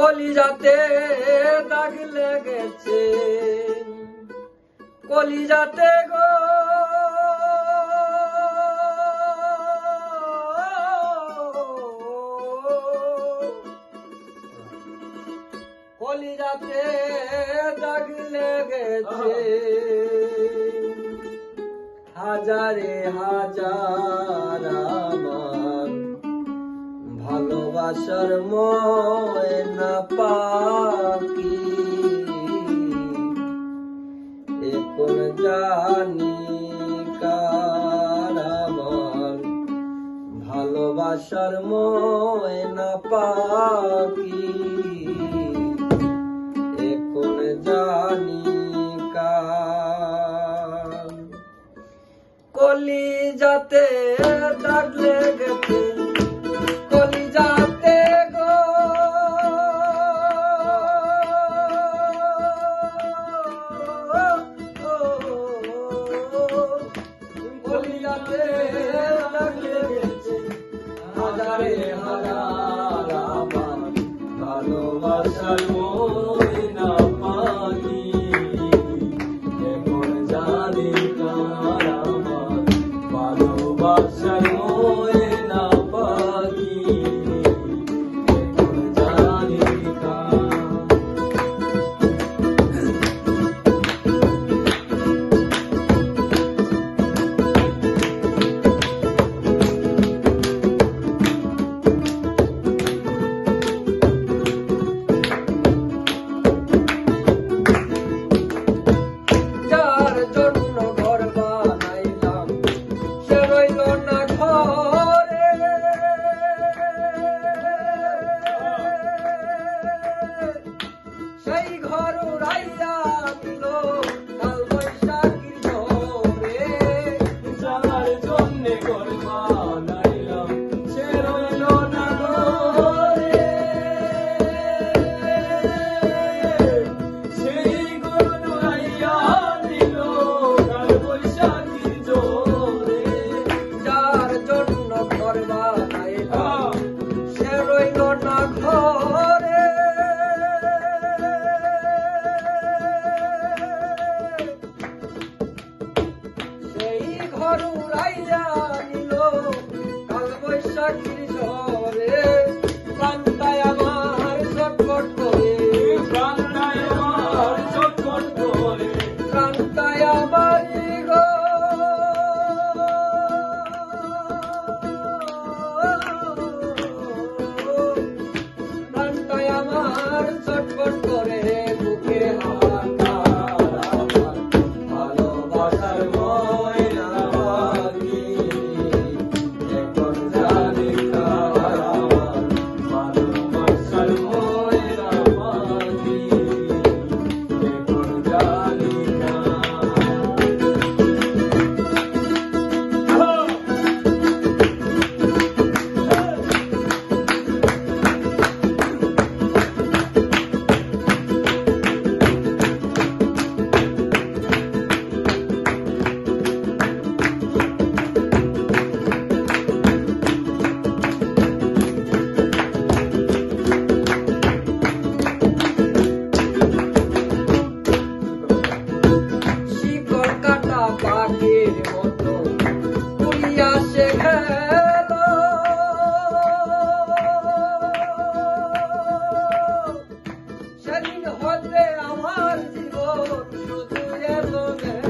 কলিজাতে দাগ লেগেছে। কলিজাতে গো। কলিজাতে দাগ লেগেছে। হাজারে হাজার আমার ভালোবাসার ময়না পাখি। এখন জানি কার আমার? ভালোবাসার ময়না পাখি। এখন জানি কার? কলি যাতে দাগ লেগেছে। হাজারে হাজার আমার ভালোবাসার ময়না পাখি এখন জানি কার আমার ভালোবাসার guys. 길이 좋아 de amar si vos no tuvieras